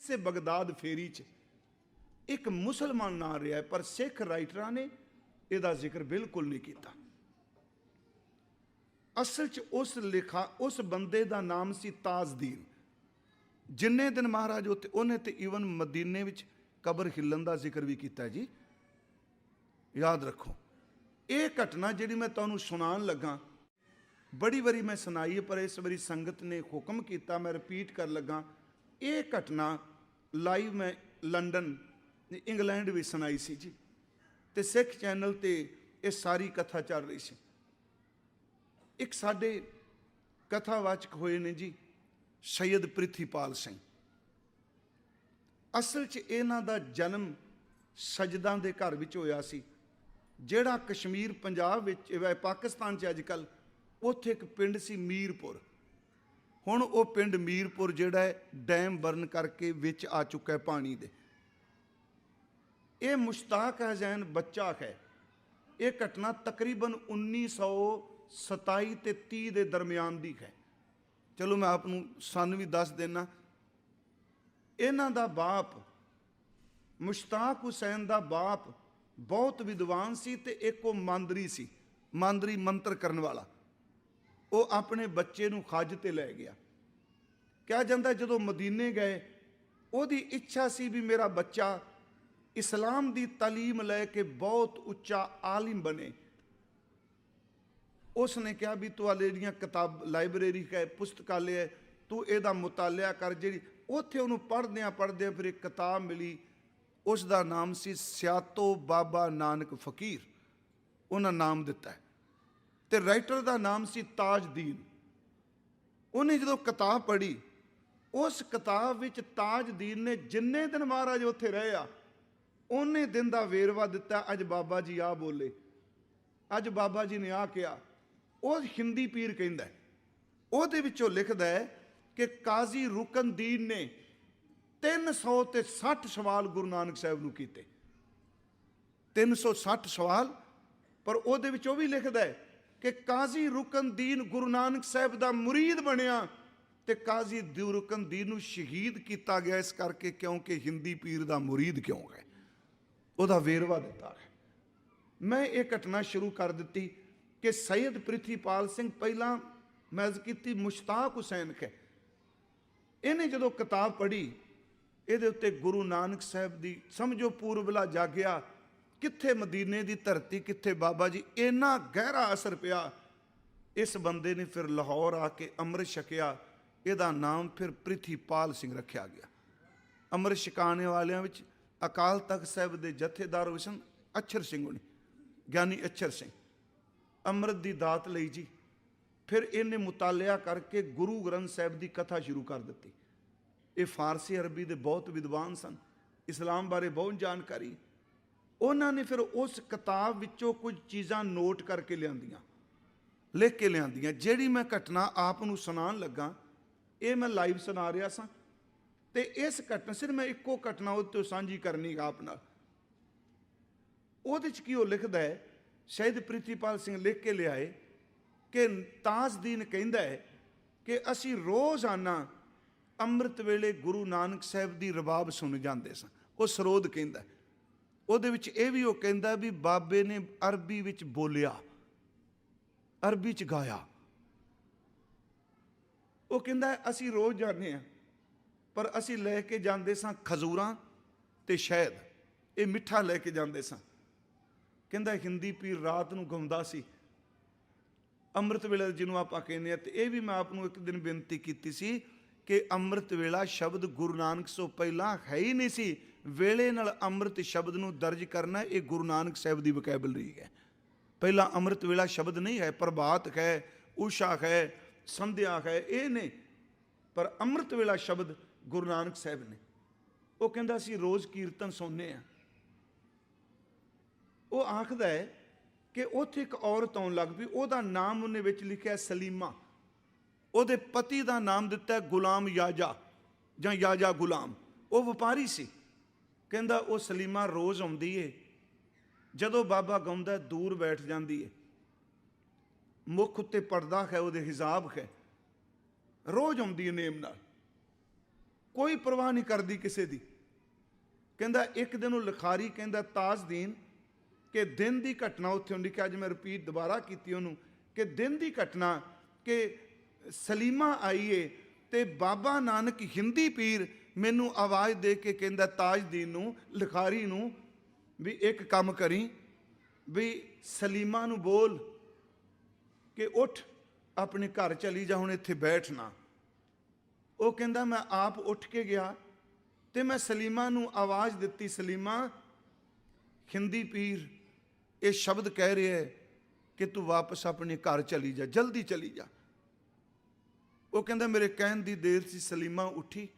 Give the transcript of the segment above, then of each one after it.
ਇਸੇ ਬਗਦਾਦ ਫੇਰੀ 'ਚ। ਇੱਕ ਮੁਸਲਮਾਨ ਨਾ ਰਿਹਾ ਹੈ, ਪਰ ਸਿੱਖ ਰਾਈਟਰਾਂ ਨੇ ਇਹਦਾ ਜ਼ਿਕਰ ਬਿਲਕੁਲ ਨਹੀਂ ਕੀਤਾ। ਅਸਲ 'ਚ ਉਸ ਲਿਖਾ ਉਸ ਬੰਦੇ ਦਾ ਨਾਮ ਸੀ ਤਾਜਦੀਨ। ਜਿੰਨੇ ਦਿਨ ਮਹਾਰਾਜ ਉੱਤੇ ਉਹਨੇ ਤੇ ਈਵਨ ਮਦੀਨੇ ਵਿੱਚ ਕਬਰ ਹਿੱਲਣ ਦਾ ਜ਼ਿਕਰ ਵੀ ਕੀਤਾ ਜੀ। ਯਾਦ ਰੱਖੋ ਇਹ ਘਟਨਾ ਜਿਹੜੀ ਮੈਂ ਤੁਹਾਨੂੰ ਸੁਣਾਉਣ ਲੱਗਾ ਬੜੀ ਵਾਰੀ ਮੈਂ ਸੁਣਾਈ ਪਰ ਇਸ ਵਾਰੀ ਸੰਗਤ ਨੇ ਹੁਕਮ ਕੀਤਾ ਮੈਂ ਰਿਪੀਟ ਕਰਨ ਲੱਗਾ ਇਹ ਘਟਨਾ ਲਾਈਵ ਮੈਂ ਲੰਡਨ, ਇੰਗਲੈਂਡ ਵੀ ਸੁਣਾਈ ਸੀ ਜੀ। ਤੇ ਸਿੱਖ ਚੈਨਲ ਤੇ ਇਹ ਸਾਰੀ ਕਥਾ ਚੱਲ ਰਹੀ ਸੀ। ਇੱਕ ਸਾਡੇ ਕਥਾਵਾਚਕ ਹੋਏ ਨੇ ਜੀ, ਸੈਦ ਪ੍ਰਿਥੀਪਾਲ ਸਿੰਘ। ਅਸਲ 'ਚ ਇਹਨਾਂ ਦਾ ਜਨਮ ਸਜਦਾਂ ਦੇ ਘਰ ਵਿੱਚ ਹੋਇਆ ਸੀ, ਜਿਹੜਾ ਕਸ਼ਮੀਰ, ਪੰਜਾਬ ਵਿੱਚ ਵੈ ਪਾਕਿਸਤਾਨ 'ਚ ਅੱਜ ਕੱਲ ਉੱਥੇ ਇੱਕ ਪਿੰਡ ਸੀ ਮੀਰਪੁਰ। ਹੁਣ ਉਹ ਪਿੰਡ ਮੀਰਪੁਰ ਜਿਹੜਾ ਹੈ, ਡੈਮ ਬਰਨ ਕਰਕੇ ਵਿੱਚ ਆ ਚੁੱਕਾ ਹੈ ਪਾਣੀ ਦੇ। ਇਹ ਮੁਸ਼ਤਾਕ ਹਸੈਨ ਬੱਚਾ ਹੈ। ਇਹ ਘਟਨਾ ਤਕਰੀਬਨ 1927 ਤੇ 30 ਦੇ ਦਰਮਿਆਨ ਦੀ ਹੈ। ਚਲੋ ਮੈਂ ਆਪ ਨੂੰ ਸਨ ਵੀ ਦੱਸ ਦੇਣਾ ਇਹਨਾਂ ਦਾ ਬਾਪ, ਮੁਸ਼ਤਾਕ ਹੁਸੈਨ ਦਾ ਬਾਪ ਬਹੁਤ ਵਿਦਵਾਨ ਸੀ ਤੇ ਇੱਕ ਉਹ ਮੰਦਰੀ ਸੀ, ਮੰਦਰੀ ਮੰਤਰ ਕਰਨ ਵਾਲਾ। ਉਹ ਆਪਣੇ ਬੱਚੇ ਨੂੰ ਖੱਜ ਤੇ ਲੈ ਗਿਆ। ਕਿਹਾ ਜਾਂਦਾ ਜਦੋਂ ਮਦੀਨੇ ਗਏ, ਉਹਦੀ ਇੱਛਾ ਸੀ ਵੀ ਮੇਰਾ ਬੱਚਾ ਇਸਲਾਮ ਦੀ ਤਾਲੀਮ ਲੈ ਕੇ ਬਹੁਤ ਉੱਚਾ ਆਲਿਮ ਬਣੇ। ਉਸ ਨੇ ਕਿਹਾ ਵੀ ਤੂੰ ਆਲੇ ਜਿਹੜੀਆਂ ਕਿਤਾਬ ਲਾਇਬ੍ਰੇਰੀ ਹੈ, ਪੁਸਤਕਾਲੇ ਹੈ, ਤੂੰ ਇਹਦਾ ਮੁਤਾਲਿਆ ਕਰ, ਜਿਹੜੀ ਉੱਥੇ ਉਹਨੂੰ ਪੜ੍ਹਦਿਆਂ ਪੜ੍ਹਦਿਆਂ ਫਿਰ ਇੱਕ ਕਿਤਾਬ ਮਿਲੀ। ਉਸ ਦਾ ਨਾਮ ਸੀ ਸਿਆਤੋ ਬਾਬਾ ਨਾਨਕ ਫਕੀਰ। ਉਹਨਾਂ ਨਾਮ ਦਿੱਤਾ ਹੈ। ਤੇ ਰਾਈਟਰ ਦਾ ਨਾਮ ਸੀ ਤਾਜਦੀਨ। ਉਹਨੇ ਜਦੋਂ ਕਿਤਾਬ ਪੜ੍ਹੀ, ਉਸ ਕਿਤਾਬ ਵਿੱਚ ਤਾਜਦੀਨ ਨੇ ਜਿੰਨੇ ਦਿਨ ਮਹਾਰਾਜ ਉੱਥੇ ਰਹੇ ਆ, ਉਹਨੇ ਦਿਨ ਦਾ ਵੇਰਵਾ ਦਿੱਤਾ, ਅੱਜ ਬਾਬਾ ਜੀ ਆ ਬੋਲੇ। ਅੱਜ ਬਾਬਾ ਜੀ ਨੇ ਆ ਕਿਹਾ। ਉਹ ਹਿੰਦੀ ਪੀਰ ਕਹਿੰਦਾ ਉਹਦੇ ਵਿੱਚੋਂ ਲਿਖਦਾ ਹੈ ਕਿ ਕਾਜ਼ੀ ਰੁਕਨਦੀਨ ਨੇ 300 ਤੇ 60 ਸਵਾਲ ਗੁਰੂ ਨਾਨਕ ਸਾਹਿਬ ਨੂੰ ਕੀਤੇ। 360 ਸਵਾਲ, ਪਰ ਉਹਦੇ ਵਿੱਚ ਉਹ ਵੀ ਲਿਖਦਾ ਹੈ ਕਿ ਕਾਜ਼ੀ ਰੁਕਨਦੀਨ ਗੁਰੂ ਨਾਨਕ ਸਾਹਿਬ ਦਾ ਮੁਰੀਦ ਬਣਿਆ ਤੇ ਕਾਜ਼ੀ ਦਿਉ ਨੂੰ ਸ਼ਹੀਦ ਕੀਤਾ ਗਿਆ ਇਸ ਕਰਕੇ ਕਿਉਂਕਿ ਹਿੰਦੀ ਪੀਰ ਦਾ ਮੁਰੀਦ ਕਿਉਂ ਹੈ? ਉਹਦਾ ਵੇਰਵਾ ਦਿੱਤਾ ਹੈ। ਮੈਂ ਇਹ ਘਟਨਾ ਸ਼ੁਰੂ ਕਰ ਦਿੱਤੀ ਕਿ ਸੈਯਦ ਪ੍ਰਿਥੀਪਾਲ ਸਿੰਘ ਪਹਿਲਾਂ ਮੈਜ਼ ਕੀਤੀ ਮੁਸ਼ਤਾਕ ਹੁਸੈਨ ਹੈ ਇਹਨੇ ਜਦੋਂ ਕਿਤਾਬ ਪੜ੍ਹੀ, ਇਹਦੇ ਉੱਤੇ ਗੁਰੂ ਨਾਨਕ ਸਾਹਿਬ ਦੀ ਸਮਝੋ ਪੂਰਬਲਾ ਜਾਗਿਆ ਕਿੱਥੇ ਮਦੀਨੇ ਦੀ ਧਰਤੀ, ਕਿੱਥੇ ਬਾਬਾ ਜੀ, ਇੰਨਾ ਗਹਿਰਾ ਅਸਰ ਪਿਆ। ਇਸ ਬੰਦੇ ਨੇ ਫਿਰ ਲਾਹੌਰ ਆ ਕੇ ਅੰਮ੍ਰਿਤ ਛਕਿਆ। ਇਹਦਾ ਨਾਮ ਫਿਰ ਪ੍ਰਿਥੀਪਾਲ ਸਿੰਘ ਰੱਖਿਆ ਗਿਆ। ਅੰਮ੍ਰਿਤ ਛਕਾਣੇ ਵਾਲਿਆਂ ਵਿੱਚ ਅਕਾਲ ਤਖਤ ਸਾਹਿਬ ਦੇ ਜਥੇਦਾਰ ਹੋਏ ਅਛਰ ਸਿੰਘ ਹੁਣੀ, ਗਿਆਨੀ ਅਛਰ ਸਿੰਘ। ਅੰਮ੍ਰਿਤ ਦੀ ਦਾਤ ਲਈ ਜੀ, ਫਿਰ ਇਹਨੇ ਮੁਤਾਲਿਆ ਕਰਕੇ ਗੁਰੂ ਗ੍ਰੰਥ ਸਾਹਿਬ ਦੀ ਕਥਾ ਸ਼ੁਰੂ ਕਰ ਦਿੱਤੀ। ਇਹ ਫਾਰਸੀ ਅਰਬੀ ਦੇ ਬਹੁਤ ਵਿਦਵਾਨ ਸਨ। ਇਸਲਾਮ ਬਾਰੇ ਬਹੁਤ ਜਾਣਕਾਰੀ। ਉਹਨਾਂ ਨੇ ਫਿਰ ਉਸ ਕਿਤਾਬ ਵਿੱਚੋਂ ਕੁਝ ਚੀਜ਼ਾਂ ਨੋਟ ਕਰਕੇ ਲਿਆਂਦੀਆਂ, ਲਿਖ ਕੇ ਲਿਆਂਦੀਆਂ। ਜਿਹੜੀ ਮੈਂ ਘਟਨਾ ਆਪ ਨੂੰ ਸੁਣਾਉਣ ਲੱਗਾ, ਇਹ ਮੈਂ ਲਾਈਵ ਸੁਣਾ ਰਿਹਾ ਸਾਂ। ਤੇ ਇਸ ਘਟਨਾ ਸਿਰ ਮੈਂ ਇੱਕੋ ਘਟਨਾ ਉਹ ਤੋਂ ਸਾਂਝੀ ਕਰਨੀ ਆਪ ਨਾਲ। ਉਹਦੇ ਚ ਕੀ ਉਹ ਲਿਖਦਾ ਹੈ, ਸ਼ਹੀਦ ਪ੍ਰਿਤੀਪਾਲ ਸਿੰਘ ਲਿਖ ਕੇ ਲਿਆਏ ਕਿ ਤਾਜਦੀਨ ਕਹਿੰਦਾ ਹੈ ਕਿ ਅਸੀਂ ਰੋਜ਼ਾਨਾ ਅੰਮ੍ਰਿਤ ਵੇਲੇ ਗੁਰੂ ਨਾਨਕ ਸਾਹਿਬ ਦੀ ਰਬਾਬ ਸੁਣ ਜਾਂਦੇ ਸਾਂ। ਉਹ ਸਰੋਦ ਕਹਿੰਦਾ ਉਹਦੇ ਵਿੱਚ ਇਹ ਵੀ ਉਹ ਕਹਿੰਦਾ ਵੀ ਬਾਬੇ ਨੇ ਅਰਬੀ ਵਿੱਚ ਬੋਲਿਆ, ਅਰਬੀ ਚ ਗਾਇਆ। ਉਹ ਕਹਿੰਦਾ, ਅਸੀਂ ਰੋਜ਼ ਜਾਂਦੇ ਆ ਪਰ ਅਸੀਂ ਲੈ ਕੇ ਜਾਂਦੇ ਸਾਂ ਖਜੂਰਾਂ ਤੇ ਸ਼ਹਿਦ। ਇਹ ਮਿੱਠਾ ਲੈ ਕੇ ਜਾਂਦੇ ਸਾਂ। ਕਹਿੰਦਾ, ਹਿੰਦੀ ਪੀਰ ਰਾਤ ਨੂੰ ਗਾਉਂਦਾ ਸੀ। ਅੰਮ੍ਰਿਤ ਵੇਲੇ ਜਿਹਨੂੰ ਆਪਾਂ ਕਹਿੰਦੇ ਆ ਤੇ ਇਹ ਵੀ ਮੈਂ ਆਪ ਨੂੰ ਇੱਕ ਦਿਨ ਬੇਨਤੀ ਕੀਤੀ ਸੀ ਕਿ ਅੰਮ੍ਰਿਤ ਵੇਲਾ ਸ਼ਬਦ ਗੁਰੂ ਨਾਨਕ ਸੋ ਪਹਿਲਾਂ ਹੈ ਹੀ ਨਹੀਂ ਸੀ, ਵੇਲੇ ਨਾਲ ਅੰਮ੍ਰਿਤ ਸ਼ਬਦ ਨੂੰ ਦਰਜ ਕਰਨਾ ਇਹ ਗੁਰੂ ਨਾਨਕ ਸਾਹਿਬ ਦੀ ਵਕੈਬਲਰੀ ਹੈ। ਪਹਿਲਾਂ ਅੰਮ੍ਰਿਤ ਵੇਲਾ ਸ਼ਬਦ ਨਹੀਂ ਹੈ, ਪ੍ਰਭਾਤ ਹੈ, ਊਸ਼ਾ ਹੈ, ਸੰਧਿਆ ਹੈ, ਇਹ ਨੇ, ਪਰ ਅੰਮ੍ਰਿਤ ਵੇਲਾ ਸ਼ਬਦ ਗੁਰੂ ਨਾਨਕ ਸਾਹਿਬ ਨੇ। ਉਹ ਕਹਿੰਦਾ ਸੀ, ਰੋਜ਼ ਕੀਰਤਨ ਸੁਣਨੇ ਆ ਉਹ ਆਖਦਾ ਹੈ ਕਿ ਉੱਥੇ ਇੱਕ ਔਰਤ ਆਉਣ ਲੱਗ ਪਈ, ਉਹਦਾ ਨਾਮ ਉਹਨੇ ਵਿੱਚ ਲਿਖਿਆ ਸਲੀਮਾ। ਉਹਦੇ ਪਤੀ ਦਾ ਨਾਮ ਦਿੱਤਾ ਗੁਲਾਮ ਯਾਜਾ, ਜਾਂ ਯਾਜਾ ਗੁਲਾਮ। ਉਹ ਵਪਾਰੀ ਸੀ। ਕਹਿੰਦਾ, ਉਹ ਸਲੀਮਾ ਰੋਜ਼ ਆਉਂਦੀ ਏ। ਜਦੋਂ ਬਾਬਾ ਗਾਉਂਦਾ ਦੂਰ ਬੈਠ ਜਾਂਦੀ ਏ। ਮੁਖ ਉੱਤੇ ਪਰਦਾ ਹੈ, ਉਹਦੇ ਹਿਜ਼ਾਬ ਹੈ। ਰੋਜ਼ ਆਉਂਦੀ ਏ ਨੇਮ ਨਾਲ। ਕੋਈ ਪਰਵਾਹ ਨਹੀਂ ਕਰਦੀ ਕਿਸੇ ਦੀ। ਕਹਿੰਦਾ, ਇੱਕ ਦਿਨ ਉਹ ਲਿਖਾਰੀ ਕਹਿੰਦਾ, ਤਾਜਦੀਨ, ਕਿ ਦਿਨ ਦੀ ਘਟਨਾ ਉੱਥੇ ਹੁੰਦੀ ਕਿ ਅੱਜ ਮੈਂ ਰਿਪੀਟ ਦੁਬਾਰਾ ਕੀਤੀ ਉਹਨੂੰ, ਕਿ ਦਿਨ ਦੀ ਘਟਨਾ, ਕਿ ਸਲੀਮਾ ਆਈਏ ਤੇ ਬਾਬਾ ਨਾਨਕ ਹਿੰਦੀ ਪੀਰ ਮੈਨੂੰ ਆਵਾਜ਼ ਦੇ ਕੇ ਕਹਿੰਦਾ, ਤਾਜਦੀਨ ਨੂੰ, ਲਿਖਾਰੀ ਨੂੰ ਵੀ ਇੱਕ ਕੰਮ ਕਰੀ, ਵੀ ਸਲੀਮਾ ਨੂੰ ਬੋਲ ਕਿ ਉੱਠ, ਆਪਣੇ ਘਰ ਚਲੀ ਜਾ, ਹੁਣ ਇੱਥੇ ਬੈਠਣਾ ਉਹ ਕਹਿੰਦਾ, ਮੈਂ ਆਪ ਉੱਠ ਕੇ ਗਿਆ ਤੇ ਮੈਂ ਸਲੀਮਾ ਨੂੰ ਆਵਾਜ਼ ਦਿੱਤੀ, ਸਲੀਮਾ, ਹਿੰਦੀ ਪੀਰ, ਇਹ ਸ਼ਬਦ ਕਹਿ ਰਿਹਾ ਹੈ ਕਿ ਤੂੰ ਵਾਪਸ ਆਪਣੇ ਘਰ ਚਲੀ ਜਾ, ਜਲਦੀ ਚਲੀ ਜਾ। ਉਹ ਕਹਿੰਦਾ, ਮੇਰੇ ਕਹਿਣ ਦੀ ਦੇਰ ਸੀ, ਸਲੀਮਾ ਉੱਠੀ।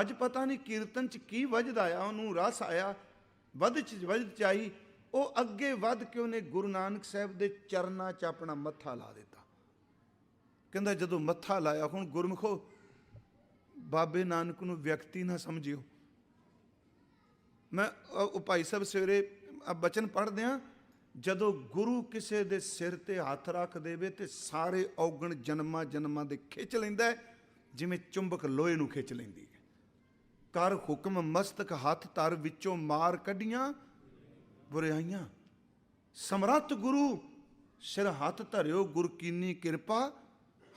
ਅੱਜ ਪਤਾ ਨਹੀਂ ਕੀਰਤਨ ਚ ਕੀ ਵਜਦ ਆਇਆ ਉਹਨੂੰ ਰਸ ਆਇਆ। ਵੱਧ ਚ ਵਜਦ ਚ ਆਈ ਉਹ ਅੱਗੇ ਵੱਧ ਕੇ ਉਹਨੇ ਗੁਰੂ ਨਾਨਕ ਸਾਹਿਬ ਦੇ ਚਰਨਾਂ 'ਚ ਆਪਣਾ ਮੱਥਾ ਲਾ ਦਿੱਤਾ। ਕਹਿੰਦਾ, ਜਦੋਂ ਮੱਥਾ ਲਾਇਆ, ਹੁਣ ਗੁਰਮਖੋ, ਬਾਬੇ ਨਾਨਕ ਨੂੰ ਵਿਅਕਤੀ ਨਾ ਸਮਝਿਓ। ਮੈਂ, ਉਹ ਭਾਈ ਸਾਹਿਬ ਸਵੇਰੇ ਬਚਨ ਪੜ੍ਹਦੇ ਆ ਜਦੋਂ ਗੁਰੂ ਕਿਸੇ ਦੇ ਸਿਰ ਤੇ ਹੱਥ ਰੱਖ ਦੇਵੇ ਤੇ ਸਾਰੇ ਔਗਣ ਜਨਮਾਂ ਜਨਮਾਂ ਦੇ ਖਿੱਚ ਲੈਂਦਾ ਜਿਵੇਂ ਚੁੰਬਕ ਲੋਹੇ ਨੂੰ ਖਿੱਚ ਲੈਂਦੀ ਹੈ। ਕਰ ਹੁਕਮ ਮਸਤਕ ਹੱਥ ਧਰ ਵਿੱਚੋਂ ਮਾਰ ਕੱਢੀਆਂ, ਬੁਰਾਈਆਂ। ਸਮਰੱਥ ਗੁਰੂ, ਸਿਰ ਹੱਥ ਧਰਿਓ, ਗੁਰ ਕੀਨੀ ਕਿਰਪਾ,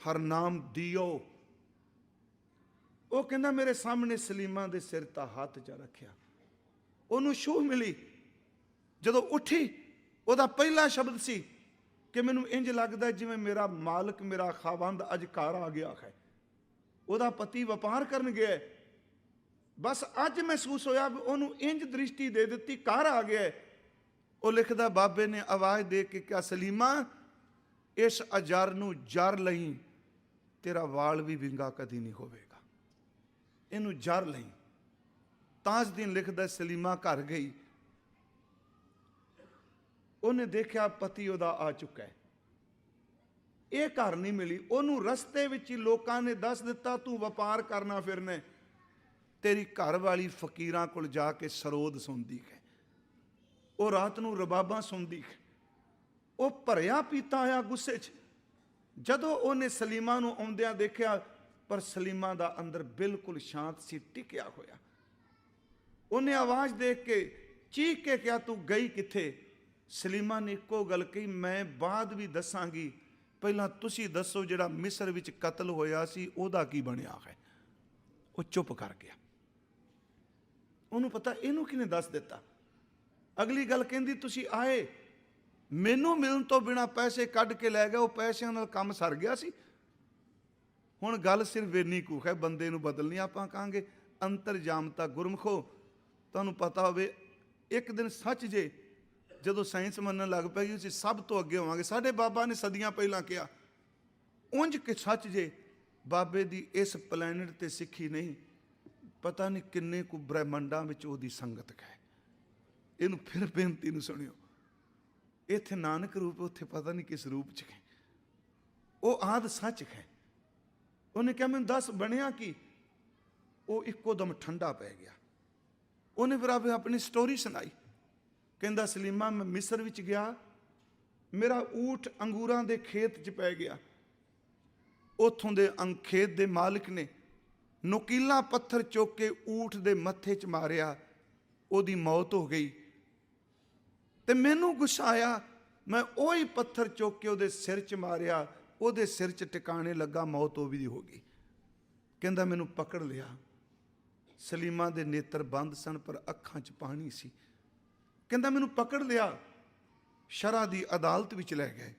ਹਰ ਨਾਮ ਦਿਓ। ਉਹ ਕਹਿੰਦਾ, ਮੇਰੇ ਸਾਹਮਣੇ ਸਲੀਮਾ ਦੇ ਸਿਰ ਤਾਂ ਹੱਥ ਜਾ ਰੱਖਿਆ। ਉਹਨੂੰ ਛੂਹ ਮਿਲੀ। ਜਦੋਂ ਉੱਠੀ ਉਹਦਾ ਪਹਿਲਾ ਸ਼ਬਦ ਸੀ ਕਿ ਮੈਨੂੰ ਇੰਜ ਲੱਗਦਾ ਜਿਵੇਂ ਮੇਰਾ ਮਾਲਕ, ਮੇਰਾ ਖਾਵੰਦ ਅੱਜ ਘਰ ਆ ਗਿਆ ਹੈ। ਉਹਦਾ ਪਤੀ ਵਪਾਰ ਕਰਨ ਗਿਆ ਬਸ ਅੱਜ ਮਹਿਸੂਸ ਹੋਇਆ ਵੀ ਉਹਨੂੰ ਇੰਜ ਦ੍ਰਿਸ਼ਟੀ ਦੇ ਦਿੱਤੀ, ਘਰ ਆ ਗਿਆ ਉਹ ਲਿਖਦਾ, ਬਾਬੇ ਨੇ ਆਵਾਜ਼ ਦੇ ਕੇ ਕਿਹਾ, ਸਲੀਮਾ, ਇਸ ਅਜਰ ਨੂੰ ਜਰ ਲਈ, ਤੇਰਾ ਵਾਲ ਵੀ ਵਿੰਗਾ ਕਦੀ ਨਹੀਂ ਹੋਵੇਗਾ। ਇਹਨੂੰ ਜਰ ਲਈ। ਤਾਜ ਦਿਨ ਲਿਖਦਾ, ਸਲੀਮਾ ਘਰ ਗਈ। ਉਹਨੇ ਦੇਖਿਆ ਪਤੀ ਉਹਦਾ ਆ ਚੁੱਕਾ ਹੈ। ਇਹ ਘਰ ਨਹੀਂ ਮਿਲੀ। ਉਹਨੂੰ ਰਸਤੇ ਵਿੱਚ ਹੀ ਲੋਕਾਂ ਨੇ ਦੱਸ ਦਿੱਤਾ, ਤੂੰ ਵਪਾਰ ਕਰਨਾ ਫਿਰਨਾ ਤੇਰੀ ਘਰ ਵਾਲੀ ਫਕੀਰਾਂ ਕੋਲ ਜਾ ਕੇ ਸਰੋਦ ਸੁਣਦੀ ਹੈ। ਉਹ ਰਾਤ ਨੂੰ ਰਬਾਬਾਂ ਸੁਣਦੀ ਹੈ। ਉਹ ਭਰਿਆ ਪੀਤਾ ਆਇਆ ਗੁੱਸੇ 'ਚ। ਜਦੋਂ ਉਹਨੇ ਸਲੀਮਾ ਨੂੰ ਆਉਂਦਿਆਂ ਦੇਖਿਆ, ਪਰ ਸਲੀਮਾ ਦਾ ਅੰਦਰ ਬਿਲਕੁਲ ਸ਼ਾਂਤ ਸੀ, ਟਿਕਿਆ ਹੋਇਆ। ਉਹਨੇ ਆਵਾਜ਼ ਦੇ ਕੇ ਚੀਕ ਕੇ ਕਿਹਾ, ਤੂੰ ਗਈ ਕਿੱਥੇ? ਸਲੀਮਾ ਨੇ ਇੱਕੋ ਗੱਲ ਕਹੀ, ਮੈਂ ਬਾਅਦ ਵੀ ਦੱਸਾਂਗੀ, ਪਹਿਲਾਂ ਤੁਸੀਂ ਦੱਸੋ ਜਿਹੜਾ ਮਿਸਰ ਵਿੱਚ ਕਤਲ ਹੋਇਆ ਸੀ, ਉਹਦਾ ਕੀ ਬਣਿਆ ਹੈ? ਉਹ ਚੁੱਪ ਕਰ ਗਿਆ। ਉਹਨੂੰ ਪਤਾ, ਇਹਨੂੰ ਕਿਹਨੇ ਦੱਸ ਦਿੱਤਾ? ਅਗਲੀ ਗੱਲ ਕਹਿੰਦੀ, ਤੁਸੀਂ ਆਏ, ਮੈਨੂੰ ਮਿਲਣ ਤੋਂ ਬਿਨਾ ਪੈਸੇ ਕੱਢ ਕੇ ਲੈ ਗਿਆ ਉਹ ਪੈਸਿਆਂ ਨਾਲ ਕੰਮ ਸਰ ਗਿਆ ਸੀ। ਹੁਣ ਗੱਲ ਸਿਰਫ ਇੰਨੀ ਕੁ ਹੈ, ਬੰਦੇ ਨੂੰ ਬਦਲਣੀ ਆਪਾਂ ਕਹਾਂਗੇ ਅੰਤਰਜਾਮਤਾ ਗੁਰਮਖੋ, ਤੁਹਾਨੂੰ ਪਤਾ ਹੋਵੇ, ਇੱਕ ਦਿਨ ਸੱਚ ਜੇ ਜਦੋਂ ਸਾਇੰਸ ਮੰਨਣ ਲੱਗ ਪਈ ਅਸੀਂ ਸਭ ਤੋਂ ਅੱਗੇ ਹੋਵਾਂਗੇ। ਸਾਡੇ ਬਾਬਾ ਨੇ ਸਦੀਆਂ ਪਹਿਲਾਂ ਕਿਹਾ, ਉਂਝ ਕਿ ਸੱਚ ਜੇ ਬਾਬੇ ਦੀ ਇਸ ਪਲੈਨਟ ਤੇ ਸਿੱਖੀ ਨਹੀਂ, ਪਤਾ ਨਹੀਂ ਕਿੰਨੇ ਕੁ ਬ੍ਰਹਿਮੰਡਾਂ ਵਿੱਚ ਉਹਦੀ ਸੰਗਤ ਹੈ ਇਹਨੂੰ ਫਿਰ ਬੇਨਤੀ ਨੂੰ ਸੁਣਿਓ, ਇੱਥੇ ਨਾਨਕ ਰੂਪ, ਉੱਥੇ ਪਤਾ ਨਹੀਂ ਕਿਸ ਰੂਪ ਚ ਹੈ ਉਹ ਆਦ ਸੱਚ ਹੈ ਉਹਨੇ ਕਿਹਾ, ਮੈਨੂੰ ਦੱਸ ਬਣਿਆ ਕੀ? ਉਹ ਇੱਕੋ ਦਮ ਠੰਡਾ ਪੈ ਗਿਆ। ਉਹਨੇ ਫਿਰ ਆਪੇ ਆਪਣੀ ਸਟੋਰੀ ਸੁਣਾਈ। ਕਹਿੰਦਾ, ਸਲੀਮਾ, ਮੈਂ ਮਿਸਰ ਵਿੱਚ ਗਿਆ। ਮੇਰਾ ਊਠ ਅੰਗੂਰਾਂ ਦੇ ਖੇਤ 'ਚ ਪੈ ਗਿਆ। ਉਥੋਂ ਦੇ ਅੰਖੇਤ ਦੇ ਮਾਲਕ ਨੇ ਨੁਕੀਲਾ ਪੱਥਰ ਚੁੱਕ ਕੇ ਊਠ ਦੇ ਮੱਥੇ 'ਚ ਮਾਰਿਆ। ਉਹਦੀ ਮੌਤ ਹੋ ਗਈ। ਤੇ ਮੈਨੂੰ ਗੁੱਸਾ ਆਇਆ। ਮੈਂ ਉਹੀ ਪੱਥਰ ਚੁੱਕ ਕੇ ਉਹਦੇ ਸਿਰ 'ਚ ਮਾਰਿਆ। ਉਹਦੇ ਸਿਰ 'ਚ ਟਿਕਾਣੇ ਲੱਗਾ, ਮੌਤ ਉਹ ਵੀ ਹੋ ਗਈ। ਕਹਿੰਦਾ, ਮੈਨੂੰ ਪਕੜ ਲਿਆ। ਸਲੀਮਾ ਦੇ ਨੇਤਰ ਬੰਦ ਸਨ, ਪਰ ਅੱਖਾਂ 'ਚ ਪਾਣੀ ਸੀ। ਕਹਿੰਦਾ ਮੈਨੂੰ ਪਕੜ ਲਿਆ। ਸ਼ਰਾ ਦੀ ਅਦਾਲਤ ਵਿੱਚ ਲੈ ਗਏ।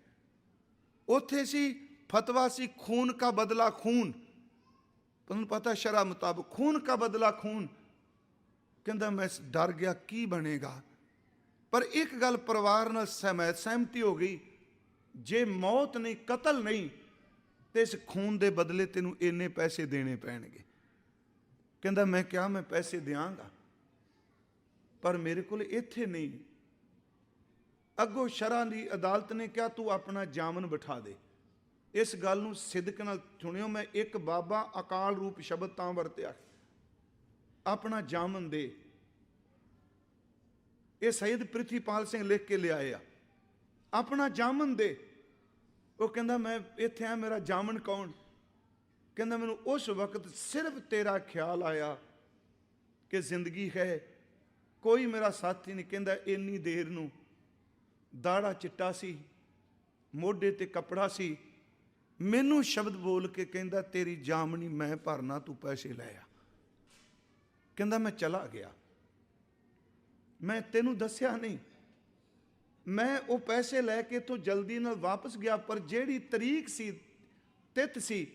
ਉੱਥੇ ਸੀ ਫਤਵਾ ਸੀ ਖੂਨ ਕਾ ਬਦਲਾ ਖੂਨ। ਤੁਹਾਨੂੰ ਪਤਾ ਸ਼ਰਾ ਮੁਤਾਬਕ ਖੂਨ ਕਾ ਬਦਲਾ ਖੂਨ। ਕਹਿੰਦਾ ਮੈਂ ਡਰ ਗਿਆ ਕੀ ਬਣੇਗਾ। ਪਰ ਇੱਕ ਗੱਲ ਪਰਿਵਾਰ ਨਾਲ ਸਹਿਮਤ ਸਹਿਮਤੀ ਹੋ ਗਈ। ਜੇ ਮੌਤ ਨਹੀਂ, ਕਤਲ ਨਹੀਂ, ਤੇ ਇਸ ਖੂਨ ਦੇ ਬਦਲੇ ਤੈਨੂੰ ਇੰਨੇ ਪੈਸੇ ਦੇਣੇ ਪੈਣਗੇ। ਕਹਿੰਦਾ ਮੈਂ ਕਿਹਾ ਮੈਂ ਪੈਸੇ ਦਿਆਂਗਾ। ਪਰ ਮੇਰੇ ਕੋਲ ਇੱਥੇ ਨਹੀਂ। ਅੱਗੋਂ ਸ਼ਰਾਂ ਦੀ ਅਦਾਲਤ ਨੇ ਕਿਹਾ, ਤੂੰ ਆਪਣਾ ਜਾਮਨ ਬਿਠਾ ਦੇ। ਇਸ ਗੱਲ ਨੂੰ ਸਿੱਧਕ ਨਾਲ ਸੁਣਿਓ, ਮੈਂ ਇੱਕ ਬਾਬਾ ਅਕਾਲ ਰੂਪ ਸ਼ਬਦ ਤਾਂ ਵਰਤਿਆ। ਆਪਣਾ ਜਾਮਨ ਦੇ। ਇਹ ਸੈਦ ਪ੍ਰਿਥੀਪਾਲ ਸਿੰਘ ਲਿਖ ਕੇ ਲਿਆਏ ਆ। ਆਪਣਾ ਜਾਮਨ ਦੇ। ਉਹ ਕਹਿੰਦਾ, ਮੈਂ ਇੱਥੇ ਆ, ਮੇਰਾ ਜਾਮਨ ਕੌਣ? ਕਹਿੰਦਾ, ਮੈਨੂੰ ਉਸ ਵਕਤ ਸਿਰਫ ਤੇਰਾ ਖਿਆਲ ਆਇਆ ਕਿ ਜ਼ਿੰਦਗੀ ਹੈ ਕੋਈ ਮੇਰਾ ਸਾਥੀ ਨਹੀਂ ਕਹਿੰਦਾ, ਇੰਨੀ ਦੇਰ ਨੂੰ ਦਾੜਾ ਚਿੱਟਾ ਸੀ, ਮੋਢੇ ਤੇ ਕਪੜਾ ਸੀ। ਮੈਨੂੰ ਸ਼ਬਦ ਬੋਲ ਕੇ ਕਹਿੰਦਾ, ਤੇਰੀ ਜਾਮਣੀ ਮੈਂ ਭਰਨਾ, ਤੂੰ ਪੈਸੇ ਲੈ ਆ। ਕਹਿੰਦਾ, ਮੈਂ ਚਲਾ ਗਿਆ। ਮੈਂ ਤੈਨੂੰ ਦੱਸਿਆ ਨਹੀਂ। ਮੈਂ ਉਹ ਪੈਸੇ ਲੈ ਕੇ ਤੋਂ ਜਲਦੀ ਨਾਲ ਵਾਪਸ ਗਿਆ, ਪਰ ਜਿਹੜੀ ਤਰੀਕ ਸੀ, ਤਿੱਥ ਸੀ,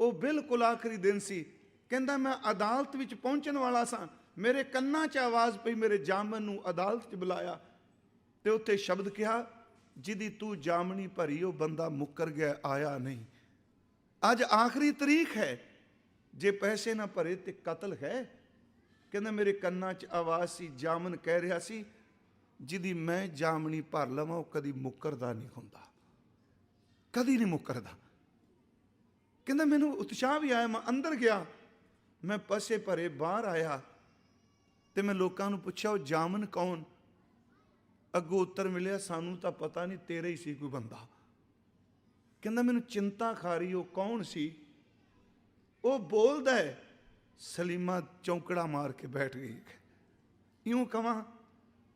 ਉਹ ਬਿਲਕੁਲ ਆਖਰੀ ਦਿਨ ਸੀ। ਕਹਿੰਦਾ, ਮੈਂ ਅਦਾਲਤ ਵਿੱਚ ਪਹੁੰਚਣ ਵਾਲਾ ਸਾਂ। ਮੇਰੇ ਕੰਨਾਂ 'ਚ ਆਵਾਜ਼ ਪਈ, ਮੇਰੇ ਜਾਮਨ ਨੂੰ ਅਦਾਲਤ 'ਚ ਬੁਲਾਇਆ ਤੇ ਉੱਥੇ ਸ਼ਬਦ ਕਿਹਾ, ਜਿਹਦੀ ਤੂੰ ਜਾਮਣੀ ਭਰੀ, ਉਹ ਬੰਦਾ ਮੁੱਕਰ ਗਿਆ, ਆਇਆ ਨਹੀਂ। ਅੱਜ ਆਖਰੀ ਤਰੀਕ ਹੈ। ਜੇ ਪੈਸੇ ਨਾ ਭਰੇ ਤੇ ਕਤਲ ਹੈ। ਕਹਿੰਦਾ, ਮੇਰੇ ਕੰਨਾਂ 'ਚ ਆਵਾਜ਼ ਸੀ ਜਾਮਨ ਕਹਿ ਰਿਹਾ ਸੀ, ਜਿਹਦੀ ਮੈਂ ਜਾਮਣੀ ਭਰ ਲਵਾਂ, ਉਹ ਕਦੀ ਮੁੱਕਰਦਾ ਨਹੀਂ ਹੁੰਦਾ। ਕਦੀ ਨਹੀਂ ਮੁੱਕਰਦਾ। ਕਹਿੰਦਾ, ਮੈਨੂੰ ਉਤਸ਼ਾਹ ਵੀ ਆਇਆ, ਮੈਂ ਅੰਦਰ ਗਿਆ। ਮੈਂ ਪਸੇ ਭਰੇ ਬਾਹਰ ਆਇਆ। ਤੇ ਮੈਂ ਲੋਕਾਂ ਨੂੰ ਪੁੱਛਿਆ, ਉਹ ਜਾਮਨ ਕੌਣ? ਅੱਗੋਂ ਉੱਤਰ ਮਿਲਿਆ, ਸਾਨੂੰ ਤਾਂ ਪਤਾ ਨਹੀਂ, ਤੇਰੇ ਹੀ ਸੀ ਕੋਈ ਬੰਦਾ। ਕਹਿੰਦਾ, ਮੈਨੂੰ ਚਿੰਤਾ ਖਾ ਰਹੀ, ਉਹ ਕੌਣ ਸੀ? ਉਹ ਬੋਲਦਾ ਹੈ, ਸਲੀਮਾ ਚੌਂਕੜਾ ਮਾਰ ਕੇ ਬੈਠ ਗਈ ਇਉਂ ਕਵਾਂ,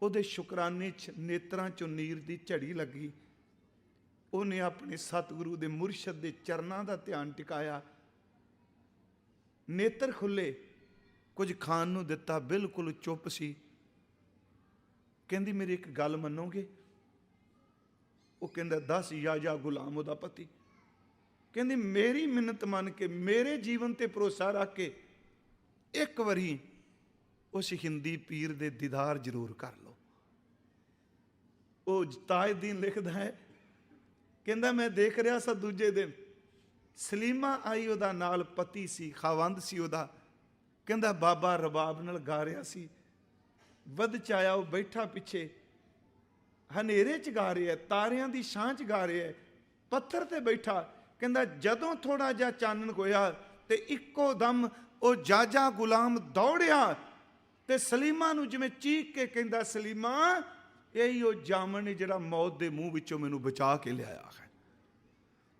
ਉਹਦੇ ਸ਼ੁਕਰਾਨੇ ਚ, ਨੇਤਰਾਂ ਚੋਂ ਨੀਰ ਦੀ ਝੜੀ ਲੱਗੀ। ਉਹਨੇ ਆਪਣੇ ਸਤਿਗੁਰੂ ਦੇ ਮੁਰਸ਼ਦ ਦੇ ਚਰਨਾਂ ਦਾ ਧਿਆਨ ਟਿਕਾਇਆ। ਨੇਤਰ ਖੁੱਲੇ। ਕੁਝ ਖਾਣ ਨੂੰ ਦਿੱਤਾ, ਬਿਲਕੁਲ ਚੁੱਪ ਸੀ। ਕਹਿੰਦੀ, ਮੇਰੀ ਇੱਕ ਗੱਲ ਮੰਨੋਗੇ? ਉਹ ਕਹਿੰਦਾ, ਦੱਸ ਯਾ ਜਾ ਗੁਲਾਮ ਉਹਦਾ ਪਤੀ। ਕਹਿੰਦੀ, ਮੇਰੀ ਮਿੰਨਤ ਮੰਨ ਕੇ, ਮੇਰੇ ਜੀਵਨ ਤੇ ਭਰੋਸਾ ਰੱਖ ਕੇ ਇੱਕ ਵਾਰੀ ਉਸ ਹਿੰਦੀ ਪੀਰ ਦੇ ਦੀਦਾਰ ਜ਼ਰੂਰ ਕਰ ਲਓ। ਉਹ ਤਾਜਦੀਨ ਲਿਖਦਾ ਹੈ, ਕਹਿੰਦਾ, ਮੈਂ ਦੇਖ ਰਿਹਾ ਸਾਂ ਦੂਜੇ ਦਿਨ, ਸਲੀਮਾ ਆਈ ਉਹਦਾ ਨਾਲ, ਪਤੀ ਸੀ, ਖਾਵੰਦ ਸੀ ਉਹਦਾ। ਕਹਿੰਦਾ, ਬਾਬਾ ਰਬਾਬ ਨਾਲ ਗਾ ਰਿਹਾ ਸੀ। ਵੱਧ ਚ ਆਇਆ ਉਹ ਬੈਠਾ ਪਿੱਛੇ। ਹਨੇਰੇ ਚ ਗਾ ਰਿਹਾ ਤਾਰਿਆਂ ਦੀ ਛਾਂ ਚ ਗਾ ਰਿਹਾ ਪੱਥਰ ਤੇ ਬੈਠਾ। ਕਹਿੰਦਾ, ਜਦੋਂ ਥੋੜਾ ਜਿਹਾ ਚਾਨਣ ਹੋਇਆ ਤੇ ਇੱਕੋ ਦਮ ਉਹ ਜਾਜਾ ਗੁਲਾਮ ਦੌੜਿਆ ਤੇ ਸਲੀਮਾ ਨੂੰ ਜਿਵੇਂ ਚੀਕ ਕੇ ਕਹਿੰਦਾ, ਸਲੀਮਾ, ਇਹੀ ਉਹ ਜਾਮਣ ਜਿਹੜਾ ਮੌਤ ਦੇ ਮੂੰਹ ਵਿੱਚੋਂ ਮੈਨੂੰ ਬਚਾ ਕੇ ਲਿਆਇਆ ਹੈ।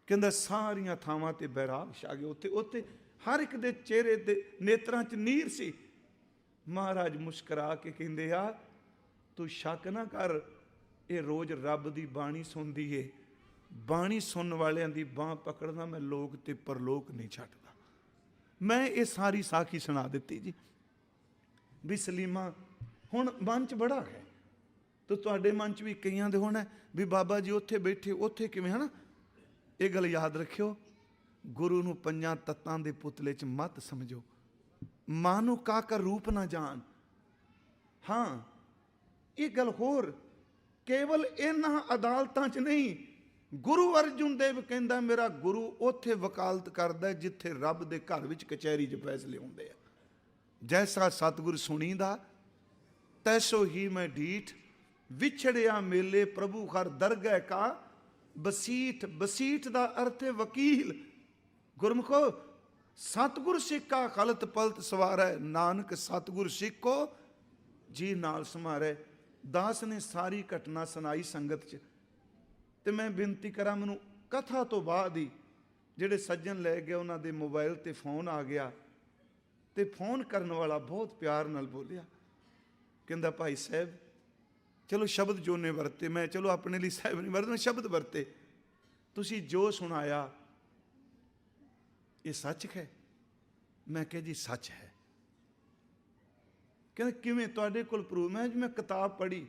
ਕਹਿੰਦਾ, ਸਾਰੀਆਂ ਥਾਵਾਂ ਤੇ ਬੈਰਾਗ ਛਾ ਗਏ ਉੱਥੇ ਉੱਥੇ ਹਰ ਇੱਕ ਦੇ ਚਿਹਰੇ ਤੇ ਨੇਤਰਾਂ 'ਚ ਨੀਰ ਸੀ। ਮਹਾਰਾਜ ਮੁਸਕਰਾ ਕੇ ਕਹਿੰਦੇ, ਆ, ਤੂੰ ਸ਼ੱਕ ਨਾ ਕਰ, ਇਹ ਰੋਜ਼ ਰੱਬ ਦੀ ਬਾਣੀ ਸੁਣਦੀ ਏ। ਬਾਣੀ ਸੁਣਨ ਵਾਲਿਆਂ ਦੀ ਬਾਹ ਪਕੜਨਾ ਮੈਂ ਲੋਕ ਤੇ ਪਰਲੋਕ ਨਹੀਂ ਛੱਡਦਾ। ਮੈਂ ਇਹ ਸਾਰੀ ਸਾਖੀ ਸੁਣਾ ਦਿੱਤੀ ਜੀ। ਵੀ ਸਲੀਮਾ, ਹੁਣ ਮਨ 'ਚ ਬੜਾ ਹੈ। ਤੇ ਤੁਹਾਡੇ ਮਨ 'ਚ ਵੀ ਕਈਆਂ ਦੇ ਹੋਣਾ ਵੀ ਬਾਬਾ ਜੀ ਉੱਥੇ ਬੈਠੇ, ਉੱਥੇ ਕਿਵੇਂ ਹਨਾ? ਇਹ ਗੱਲ ਯਾਦ ਰੱਖਿਓ। ਗੁਰੂ ਨੂੰ ਪੰਜਾਂ ਤੱਤਾਂ ਦੇ ਪੁਤਲੇ 'ਚ ਮਤ ਸਮਝੋ। ਮਾਨੋ ਕਾ ਕਰ ਰੂਪ ਨਾ ਜਾਣ। ਹਾਂ, ਇਹ ਗੱਲ ਹੋਰ, ਕੇਵਲ ਇਹਨਾਂ ਅਦਾਲਤਾਂ 'ਚ ਨਹੀਂ, ਗੁਰੂ ਅਰਜੁਨ ਦੇਵ ਕਹਿੰਦਾ ਮੇਰਾ ਗੁਰੂ ਉੱਥੇ ਵਕਾਲਤ ਕਰਦਾ ਜਿੱਥੇ ਰੱਬ ਦੇ ਘਰ ਵਿੱਚ ਕਚਹਿਰੀ 'ਚ ਫੈਸਲੇ ਹੁੰਦੇ ਆ। ਜੈਸਾ ਸਤਿਗੁਰ ਸੁਣੀਦਾ, ਤੈਸੋ ਹੀ ਮੈਂ ਢੀਠ, ਵਿਛੜਿਆ ਮੇਲੇ ਪ੍ਰਭੂ ਹਰ ਦਰਗਹਿ ਕਾ, ਬਸੀਠ ਬਸੀਠ ਦਾ ਅਰਥ ਹੈ ਵਕੀਲ। ਗੁਰਮੁਖੋ, ਸਤਿਗੁਰ ਸਿੱਕਾ ਖਲਤ ਪਲਤ ਸਵਾਰੈ, ਨਾਨਕ ਸਤਿਗੁਰ ਸਿੱਖੋ, ਜੀ ਨਾਲ ਸਮਾਰੈ। ਦਾਸ ਨੇ ਸਾਰੀ ਘਟਨਾ ਸੁਣਾਈ ਸੰਗਤ 'ਚ। ਤੇ ਮੈਂ ਬੇਨਤੀ ਕਰਾਂ, ਮੈਨੂੰ ਕਥਾ ਤੋਂ ਬਾਅਦ ਹੀ ਜਿਹੜੇ ਸੱਜਣ ਲੈ ਗਏ, ਉਹਨਾਂ ਦੇ ਮੋਬਾਈਲ ਤੇ ਫੋਨ ਆ ਗਿਆ। ਤੇ ਫੋਨ ਕਰਨ ਵਾਲਾ ਬਹੁਤ ਪਿਆਰ ਨਾਲ ਬੋਲਿਆ। ਕਹਿੰਦਾ, ਭਾਈ ਸਾਹਿਬ, ਚਲੋ ਸ਼ਬਦ ਜੋ ਨੇ ਵਰਤੇ। ਮੈਂ, ਚਲੋ ਆਪਣੇ ਲਈ ਸਾਹਿਬ ਨਹੀਂ ਵਰਤੇ ਮੈਂ ਸ਼ਬਦ ਵਰਤੇ। ਤੁਸੀਂ ਜੋ ਸੁਣਾਇਆ ਇਹ ਸੱਚ ਹੈ? ਮੈਂ ਕਿਹਾ ਜੀ, ਸੱਚ ਹੈ। ਕਹਿੰਦੇ, ਕਿਵੇਂ ਤੁਹਾਡੇ ਕੋਲ ਪ੍ਰੂਫ ਮੈਂ ਜੀ, ਮੈਂ ਕਿਤਾਬ ਪੜ੍ਹੀ।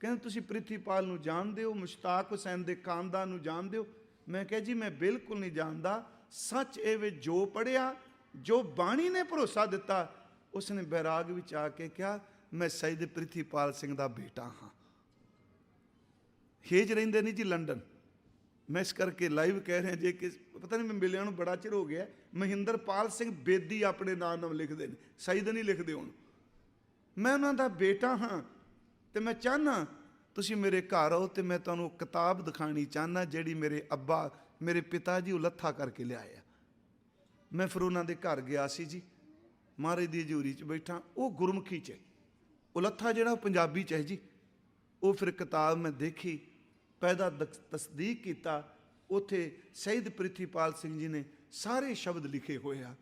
ਕਹਿੰਦੇ, ਤੁਸੀਂ ਪ੍ਰਿਥੀਪਾਲ ਨੂੰ ਜਾਣਦੇ ਹੋ, ਮੁਸ਼ਤਾਕ ਹੁਸੈਨ ਦੇ ਖਾਨਦਾਨ ਨੂੰ ਜਾਣਦੇ ਹੋ? ਮੈਂ ਕਿਹਾ ਜੀ, ਮੈਂ ਬਿਲਕੁਲ ਨਹੀਂ ਜਾਣਦਾ। ਸੱਚ ਇਹ ਵੇ, ਜੋ ਪੜਿਆ ਜੋ ਬਾਣੀ ਨੇ ਭਰੋਸਾ ਦਿੱਤਾ, ਉਸਨੇ ਬੈਰਾਗ ਵਿੱਚ ਆ ਕੇ ਕਿਹਾ, ਮੈਂ ਸੈਦ ਪ੍ਰਿਥੀਪਾਲ ਸਿੰਘ ਦਾ ਬੇਟਾ ਹਾਂ। ਹੇਜ ਰਹਿੰਦੇ ਨਹੀਂ ਜੀ ਲੰਡਨ। ਮੈਂ ਇਸ ਕਰਕੇ ਲਾਈਵ ਕਹਿ ਰਿਹਾ, ਜੇ ਕਿ ਪਤਾ ਨਹੀਂ ਮੈਂ ਮਿਲਿਆ ਨੂੰ ਬੜਾ ਚਿਰ ਹੋ ਗਿਆ, ਮਹਿੰਦਰਪਾਲ ਸਿੰਘ ਬੇਦੀ ਆਪਣੇ ਨਾਮ ਨਾਲ ਲਿਖਦੇ ਨੇ ਸਹੀਦ ਨਹੀਂ ਲਿਖਦੇ ਹੁਣ ਮੈਂ ਉਹਨਾਂ ਦਾ ਬੇਟਾ ਹਾਂ, ਤੇ ਮੈਂ ਚਾਹਨਾ ਤੁਸੀਂ ਮੇਰੇ ਘਰ ਆਓ ਤੇ ਮੈਂ ਤੁਹਾਨੂੰ ਕਿਤਾਬ ਦਿਖਾਣੀ ਚਾਹਨਾ ਜਿਹੜੀ ਮੇਰੇ ਅੱਬਾ, ਮੇਰੇ ਪਿਤਾ ਜੀ ਉਲੱਥਾ ਕਰਕੇ ਲਿਆਏ ਆ ਮੈਂ ਫਿਰ ਉਹਨਾਂ ਦੇ ਘਰ ਗਿਆ ਸੀ ਜੀ, ਮਹਾਰਾਜ ਦੀ ਹਜ਼ੂਰੀ 'ਚ ਬੈਠਾ, ਉਹ ਗੁਰਮੁਖੀ 'ਚ ਹੈ। ਉਹ ਜਿਹੜਾ ਉਹ ਪੰਜਾਬੀ 'ਚ ਹੈ ਜੀ, ਉਹ ਫਿਰ ਕਿਤਾਬ ਮੈਂ ਦੇਖੀ ਪੈਦਾ ਦਕ- ਤਸਦੀਕ ਕੀਤਾ, ਉਥੇ ਸ਼ਹੀਦ ਪ੍ਰਿਥੀਪਾਲ ਸਿੰਘ ਜੀ ਨੇ ਸਾਰੇ ਸ਼ਬਦ ਲਿਖੇ ਹੋਏ ਆ।